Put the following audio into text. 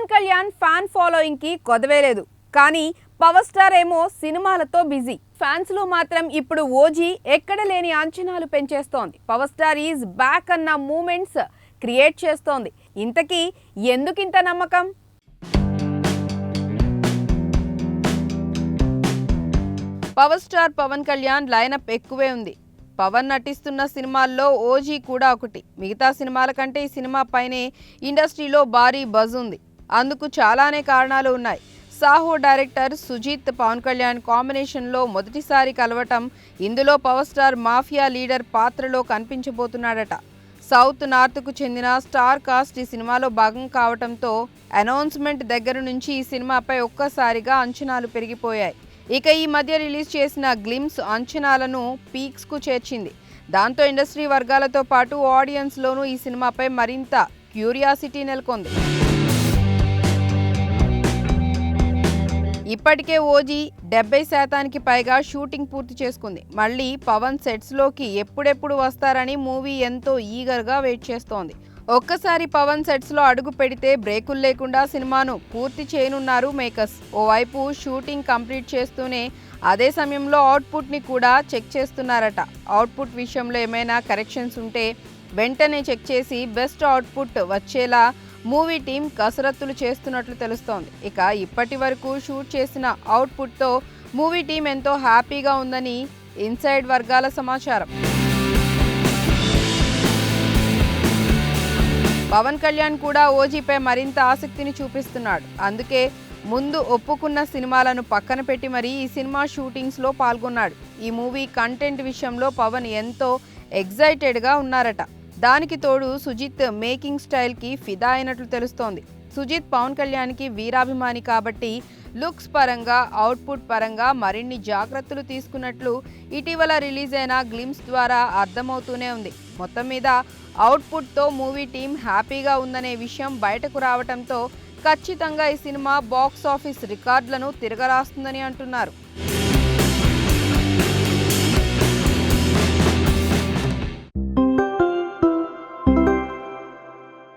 Pawan Kalyan fan ఫాలోయింగ్కి కొదవేలేదు కానీ పవర్ స్టార్ ఏమో సినిమాలతో బిజీ. ఫ్యాన్స్లో మాత్రం ఇప్పుడు ఓజీ ఎక్కడ లేని అంచనాలు పెంచేస్తోంది. పవర్ స్టార్ ఈజ్ బ్యాక్ అన్న మూమెంట్స్ క్రియేట్ చేస్తోంది. ఇంతకీ ఎందుకింత నమ్మకం? Power star Pawan Kalyan lineup ఎక్కువే ఉంది. పవన్ నటిస్తున్న సినిమాల్లో ఓజీ కూడా ఒకటి. మిగతా సినిమాల కంటే ఈ సినిమా పైనే ఇండస్ట్రీలో భారీ బజ్ ఉంది. అందుకు చాలానే కారణాలు ఉన్నాయి. సాహో డైరెక్టర్ సుజీత్ పవన్ కళ్యాణ్ కాంబినేషన్లో మొదటిసారి కలవటం ఇందులో పవర్ స్టార్ మాఫియా లీడర్ పాత్రలో కనిపించబోతున్నాడట. సౌత్ నార్త్కు చెందిన స్టార్ కాస్ట్ ఈ సినిమాలో భాగం కావటంతో అనౌన్స్మెంట్ దగ్గర నుంచి ఈ సినిమాపై ఒక్కసారిగా అంచనాలు పెరిగిపోయాయి. ఇక ఈ మధ్య రిలీజ్ చేసిన గ్లిమ్స్ అంచనాలను పీక్స్కు చేర్చింది. దాంతో ఇండస్ట్రీ వర్గాలతో పాటు ఆడియన్స్లోనూ ఈ సినిమాపై మరింత క్యూరియాసిటీ నెలకొంది. ఇప్పటికే ఓజీ డెబ్బై శాతానికి పైగా షూటింగ్ పూర్తి చేసుకుంది. మళ్ళీ పవన్ సెట్స్లోకి ఎప్పుడెప్పుడు వస్తారని మూవీ ఎంతో ఈగర్గా వెయిట్ చేస్తోంది. ఒక్కసారి పవన్ సెట్స్లో అడుగు పెడితే బ్రేకులు లేకుండా సినిమాను పూర్తి చేయనున్నారు మేకర్స్. ఓవైపు షూటింగ్ కంప్లీట్ చేస్తూనే అదే సమయంలో అవుట్పుట్ని కూడా చెక్ చేస్తున్నారట. అవుట్పుట్ విషయంలో ఏమైనా కరెక్షన్స్ ఉంటే వెంటనే చెక్ చేసి బెస్ట్ అవుట్పుట్ వచ్చేలా మూవీ టీం కసరత్తులు చేస్తున్నట్లు తెలుస్తోంది. ఇక ఇప్పటి వరకు షూట్ చేసిన అవుట్పుట్తో మూవీ టీం ఎంతో హ్యాపీగా ఉందని ఇన్సైడ్ వర్గాల సమాచారం. పవన్ కళ్యాణ్ కూడా ఓజీపై మరింత ఆసక్తిని చూపిస్తున్నాడు. అందుకే ముందు ఒప్పుకున్న సినిమాలను పక్కన పెట్టి మరీ ఈ సినిమా షూటింగ్స్లో పాల్గొన్నాడు. ఈ మూవీ కంటెంట్ విషయంలో పవన్ ఎంతో ఎగ్జైటెడ్గా ఉన్నారట. దానికి తోడు సుజిత్ మేకింగ్ స్టైల్కి ఫిదా అయినట్లు తెలుస్తోంది. సుజిత్ పవన్ కళ్యాణ్కి వీరాభిమాని కాబట్టి లుక్స్ పరంగా అవుట్పుట్ పరంగా మరిన్ని జాగ్రత్తలు తీసుకున్నట్లు ఇటీవల రిలీజ్ అయిన గ్లిమ్స్ ద్వారా అర్థమవుతూనే ఉంది. మొత్తం మీద అవుట్పుట్తో మూవీ టీం హ్యాపీగా ఉందనే విషయం బయటకు రావడంతో ఖచ్చితంగా ఈ సినిమా బాక్స్ ఆఫీస్ రికార్డులను తిరగరాస్తుందని అంటున్నారు.